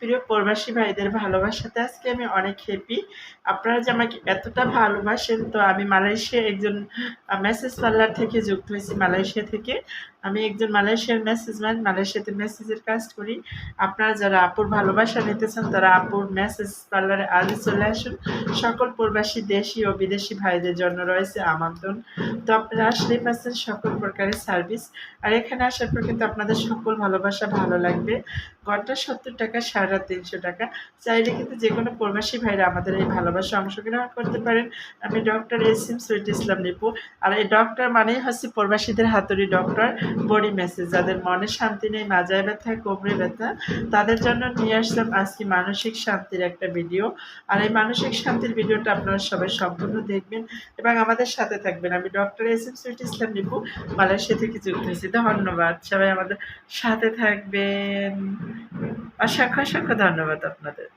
প্রিয় প্রবাসী ভাইদের ভালোবাসাতে আজকে আমি অনেক হ্যাপি আপনারা যে আমাকে এতটা ভালোবাসেন, তো আমি মালয়েশিয়া একজন মেসেজ পার্লার থেকে যুক্ত হয়েছি, মালয়েশিয়া থেকে। আমি একজন মালয়েশিয়ার মেসেজ ম্যান মালয়েশিয়াতে মেসেজের কাজ করি। আপনারা যারা আপুর ভালোবাসা নিতে চান তারা আপুর মেসেজ পার্লারে আজই চলে আসুন। সকল প্রবাসী দেশি ও বিদেশি ভাইদের জন্য রয়েছে আমন্ত্রণ। তো আপনারা আসলেই পাচ্ছেন সকল প্রকারের সার্ভিস আর এখানে আসার পর কিন্তু আপনাদের সকল ভালোবাসা ভালো লাগবে। ঘণ্টা সত্তর টাকা, সাড়ে তিনশো টাকা। চাইলে কিন্তু যে কোনো প্রবাসী ভাইরা আমাদের এই ভালোবাসা অংশগ্রহণ করতে পারেন। আমি doctor S M Sweet Islam Nipu আর এই ডক্টর মানেই হচ্ছে প্রবাসীদের হাতুড়ি ডক্টর বডি মেসেজ যাদের মনে শান্তি নেই, মাজায় ব্যথা, কোমরে ব্যথা, তাদের জন্য নিয়ে আসলাম আজকে মানসিক শান্তির একটা ভিডিও আর এই মানসিক শান্তির ভিডিওটা আপনারা সবাই সম্পূর্ণ দেখবেন এবং আমাদের সাথে থাকবেন। আমি doctor S M Sweet Islam Nipu, Malaysia থেকে যুক্ত হয়েছি। ধন্যবাদ। সবাই আমাদের সাথে থাকবেন। অসংখ্য অসংখ্য ধন্যবাদ আপনাদের।